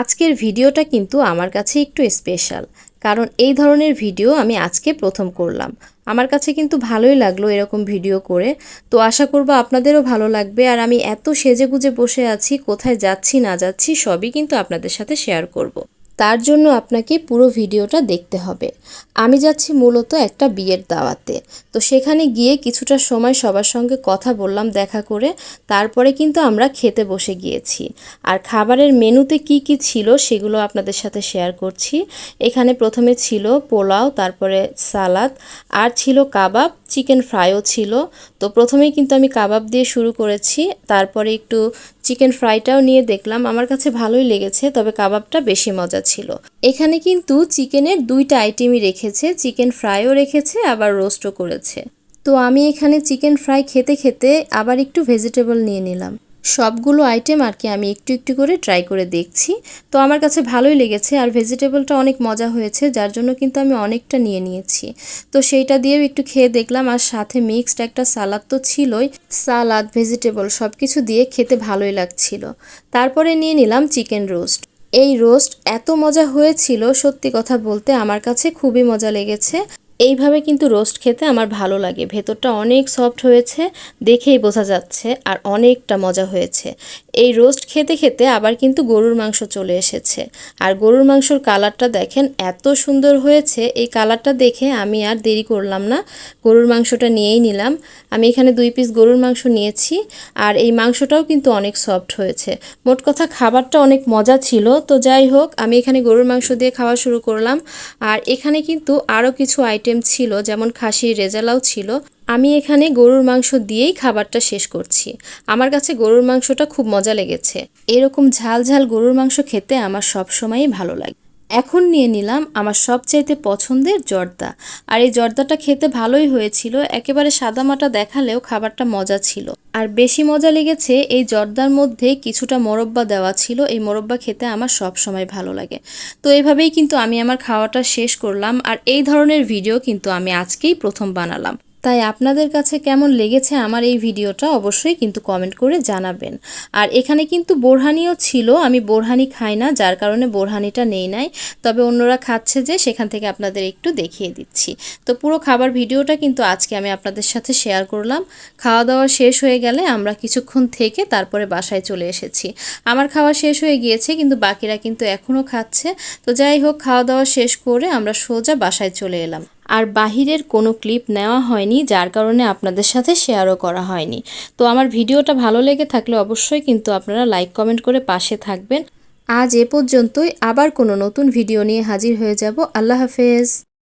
আজকের ভিডিওটা কিন্তু আমার কাছে একটু স্পেশাল কারণ এই ধরনের ভিডিও আমি আজকে প্রথম করলাম। আমার কাছে কিন্তু ভালোই লাগল এরকম ভিডিও করে। তো আশা করব আপনাদেরও ভালো লাগবে। আর আমি এত সেজেগুজে বসে আছি, কোথায় যাচ্ছি না যাচ্ছি সবই কিন্তু আপনাদের সাথে শেয়ার করব। তার জন্য আপনাকে পুরো ভিডিওটা দেখতে হবে। আমি যাচ্ছি মূলত একটা বিয়ের দাওয়াতে। তো সেখানে গিয়ে কিছুটা সময় সবার সঙ্গে কথা বললাম, দেখা করে তারপরে কিন্তু আমরা খেতে বসে গিয়েছি। আর খাবারের মেনুতে কি কি ছিল সেগুলো আপনাদের সাথে শেয়ার করছি। এখানে প্রথমে ছিল পোলাও, তারপরে সালাদ, আর ছিল কাবাব, চিকেন ফ্রাইও ছিল। তো প্রথমেই কিন্তু আমি কাবাব দিয়ে শুরু করেছি, তারপরে একটু চিকেন ফ্রাইটাও নিয়ে দেখলাম, আমার কাছে ভালোই লেগেছে, তবে কাবাবটা বেশি মজা ছিল। এখানে কিন্তু চিকেনের দুইটা আইটেমই রেখেছে, চিকেন ফ্রাইও রেখেছে, আবার রোস্টও করেছে। তো আমি এখানে চিকেন ফ্রাই খেতে খেতে আবার একটু ভেজিটেবল নিয়ে নিলাম। সবগুলো আইটেম আর কি আমি একটু একটু করে ট্রাই করে দেখছি। তো আমার কাছে ভালোই লেগেছে আর ভেজিটেবলটা অনেক মজা হয়েছে, যার জন্য কিন্তু আমি অনেকটা নিয়ে নিয়েছি। তো সেইটা দিয়েও একটু খেয়ে দেখলাম আর সাথে মিক্সড একটা সালাদ তো ছিলই সালাদ ভেজিটেবল সব কিছু দিয়ে খেতে ভালোই লাগছিল। তারপরে নিয়ে নিলাম চিকেন রোস্ট এই রোস্ট এত মজা হয়েছিল, সত্যি কথা বলতে আমার কাছে খুবই মজা লেগেছে। এইভাবে কিন্তু রোস্ট খেতে আমার ভালো লাগে। ভেতরটা অনেক সফট হয়েছে, দেখেই বোঝা যাচ্ছে আর অনেকটা মজা হয়েছে। এই রোস্ট খেতে খেতে আবার কিন্তু গরুর মাংস চলে এসেছে। আর গরুর মাংসর কালারটা দেখেন এত সুন্দর হয়েছে, এই কালারটা দেখে আমি আর দেরি করলাম না। গরুর মাংসটা নিয়েই নিলাম। আমি এখানে দুই পিস গরুর মাংস নিয়েছি আর এই মাংসটাও কিন্তু অনেক সফট হয়েছে। মোট কথা খাবারটা অনেক মজা ছিল, তো যাই হোক, আমি এখানে গরুর মাংস দিয়ে খাওয়া শুরু করলাম। আর এখানে কিন্তু আরও কিছু আইটেম ছিল, যেমন খাসির রেজালাও ছিল, আমি এখানে গরুর মাংস দিয়েই খাবারটা শেষ করছি। আমার কাছে গরুর মাংসটা খুব মজা লেগেছে। এরকম ঝাল ঝাল গরুর মাংস খেতে আমার সবসময়ই ভালো লাগে। এখন নিয়ে নিলাম আমার সবচাইতে পছন্দের জর্দা। আর এই জর্দাটা খেতে ভালোই হয়েছিল, একেবারে সাদামাটা দেখালেও খাবারটা মজা ছিল। আর বেশি মজা লেগেছে এই জর্দার মধ্যে কিছুটা মোরব্বা দেওয়া ছিল, এই মোরব্বা খেতে আমার সব সময় ভালো লাগে। তো এইভাবেই কিন্তু আমি আমার খাওয়াটা শেষ করলাম, আর এই ধরনের ভিডিও কিন্তু আমি আজকেই প্রথম বানালাম। তাই আপনাদের কাছে কেমন লেগেছে আমার এই ভিডিওটা অবশ্যই কিন্তু কমেন্ট করে জানাবেন। আর এখানে কিন্তু বোরহানিও ছিল, আমি বোরহানি খাই না, যার কারণে বোরহানিটা নেই নাই। তবে অন্যরা খাচ্ছে যে, সেখান থেকে আপনাদের একটু দেখিয়ে দিচ্ছি। তো পুরো খাবার ভিডিওটা কিন্তু আজকে আমি আপনাদের সাথে শেয়ার করলাম। খাওয়া দাওয়া শেষ হয়ে গেলে আমরা কিছুক্ষণ থেকে তারপরে বাসায় চলে এসেছি। আমার খাওয়া শেষ হয়ে গিয়েছে, কিন্তু বাকিরা কিন্তু এখনও খাচ্ছে। তো যাই হোক, খাওয়া দাওয়া শেষ করে আমরা সোজা বাসায় চলে এলাম। আর বাহিরের কোনো ক্লিপ নেওয়া হয়নি, যার কারণে আপনাদের সাথে শেয়ারও করা হয়নি। তো আমার ভিডিওটা ভালো লেগে থাকলে অবশ্যই কিন্তু আপনারা লাইক, কমেন্ট করে পাশে থাকবেন। আজ এ পর্যন্তই, আবার কোনো নতুন ভিডিও নিয়ে হাজির হয়ে যাব। আল্লাহ হাফেজ।